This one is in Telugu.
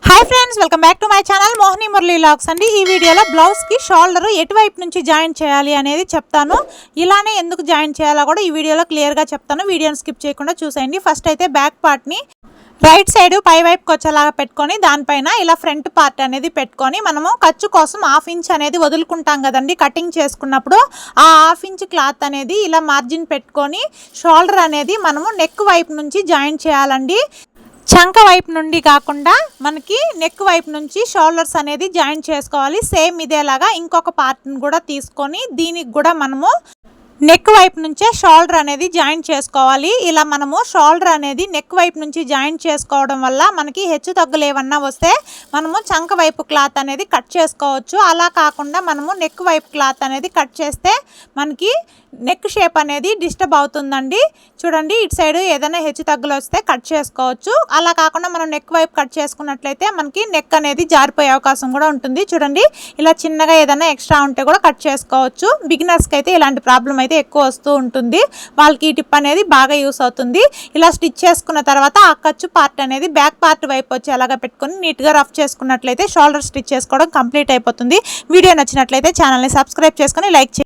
Hi friends welcome back to my channel Mohini Murali lakhs అండి ఈ వీడియోలో బ్లౌజ్కి షోల్డర్ ఎటువైపు నుంచి జాయిన్ చేయాలి అనేది చెప్తాను. ఇలానే ఎందుకు జాయిన్ చేయాలో కూడా ఈ వీడియోలో క్లియర్గా చెప్తాను. వీడియోని స్కిప్ చేయకుండా చూసేయండి. ఫస్ట్ అయితే బ్యాక్ పార్ట్ని రైట్ సైడ్ పై వైపుకి వచ్చేలాగా పెట్టుకొని దానిపైన ఇలా ఫ్రంట్ పార్ట్ అనేది పెట్టుకొని మనము ఖర్చు కోసం హాఫ్ ఇంచ్ అనేది వదులుకుంటాం కదండి. కటింగ్ చేసుకున్నప్పుడు ఆ హాఫ్ ఇంచ్ క్లాత్ అనేది ఇలా మార్జిన్ పెట్టుకొని షోల్డర్ అనేది మనము నెక్ వైపు నుంచి జాయిన్ చేయాలండి. చంక వైపు నుండి కాకుండా మనకి నెక్ వైపు నుంచి షోల్డర్స్ అనేది జాయిన్ చేసుకోవాలి. సేమ్ ఇదేలాగా ఇంకొక పార్ట్ని కూడా తీసుకొని దీనికి కూడా మనము నెక్ వైపు నుంచే షోల్డర్ అనేది జాయిన్ చేసుకోవాలి. ఇలా మనము షోల్డర్ అనేది నెక్ వైపు నుంచి జాయిన్ చేసుకోవడం వల్ల మనకి హెచ్చు తగ్గులు ఏమన్నా వస్తే మనము చంక వైపు క్లాత్ అనేది కట్ చేసుకోవచ్చు. అలా కాకుండా మనము నెక్ వైపు క్లాత్ అనేది కట్ చేస్తే మనకి నెక్ షేప్ అనేది డిస్టర్బ్ అవుతుందండి. చూడండి ఇటు సైడ్ ఏదైనా హెచ్చు తగ్గులు వస్తే కట్ చేసుకోవచ్చు. అలా కాకుండా మనం నెక్ వైపు కట్ చేసుకున్నట్లయితే మనకి నెక్ అనేది జారిపోయే అవకాశం కూడా ఉంటుంది. చూడండి ఇలా చిన్నగా ఏదైనా ఎక్స్ట్రా ఉంటే కూడా కట్ చేసుకోవచ్చు. బిగినర్స్కి అయితే ఇలాంటి ప్రాబ్లం అయితే ఎక్కువ వస్తూ ఉంటుంది. వాళ్ళకి ఈ టిప్ అనేది బాగా యూస్ అవుతుంది. ఇలా స్టిచ్ చేసుకున్న తర్వాత ఆ ఖర్చు పార్ట్ అనేది బ్యాక్ పార్ట్ వైపు వచ్చి అలాగా పెట్టుకొని నీట్గా రఫ్ చేసుకున్నట్లయితే షోల్డర్ స్టిచ్ చేసుకోవడం కంప్లీట్ అయిపోతుంది. వీడియో నచ్చినట్లయితే ఛానల్ని సబ్స్క్రైబ్ చేసుకొని లైక్ చేయండి.